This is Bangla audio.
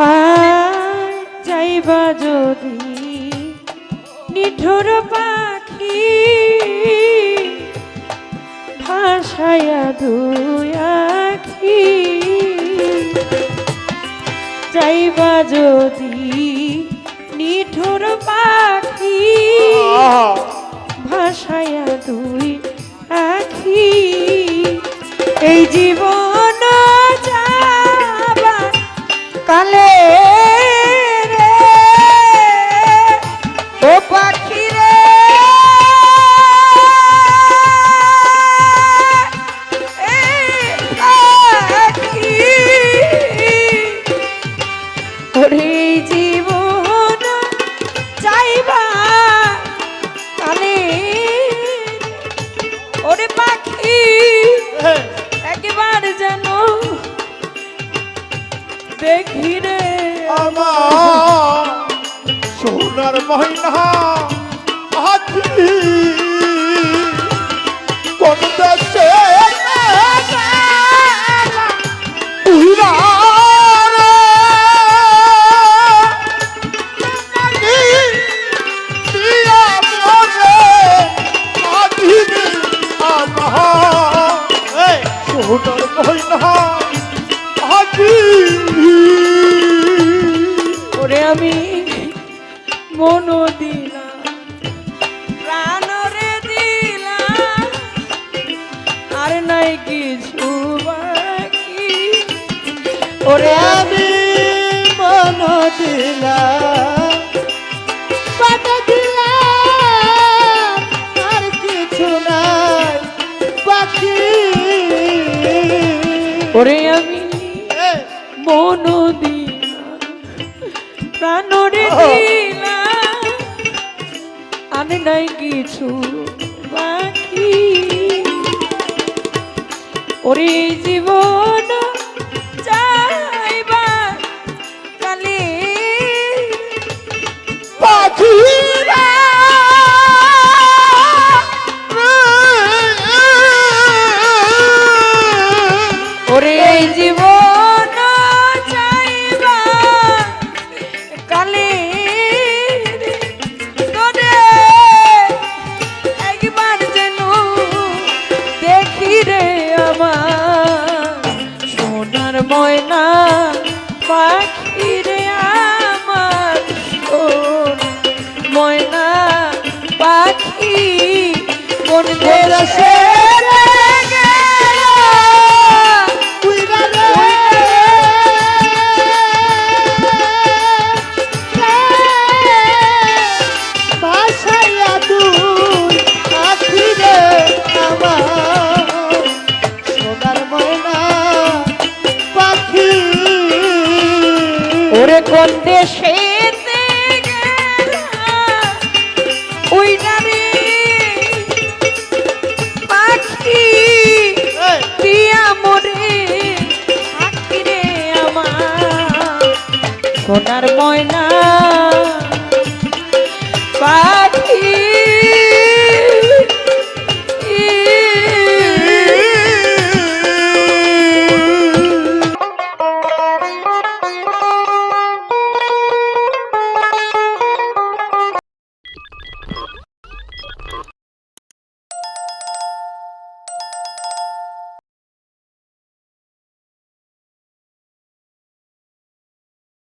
হায় যাইবা যদি, নিঠুর পাখি ভাসায়া দুই আখি। যাইবা যদি, নিঠুর পাখি ভাসায়া দুই আখি। এই জীবন কালে রে ও পাখি রে। এই পাখি। দেখি রে। আমার সোনার মহিনা আছি কোন দেশে নাই কিছু বাকি। ওরে আমি আমি মন দিলাম ওরে আমি মনো দিলাম প্রাণ রে দিলাম আর নাই কিছু ওরে জীবন ময়না পাখি রে আমার ও ময়না পাখি মন দেশে ওরে কোন দেশে ওই নারী পাখি পিয়া মোরে আমার। সোনার ময়না পাখি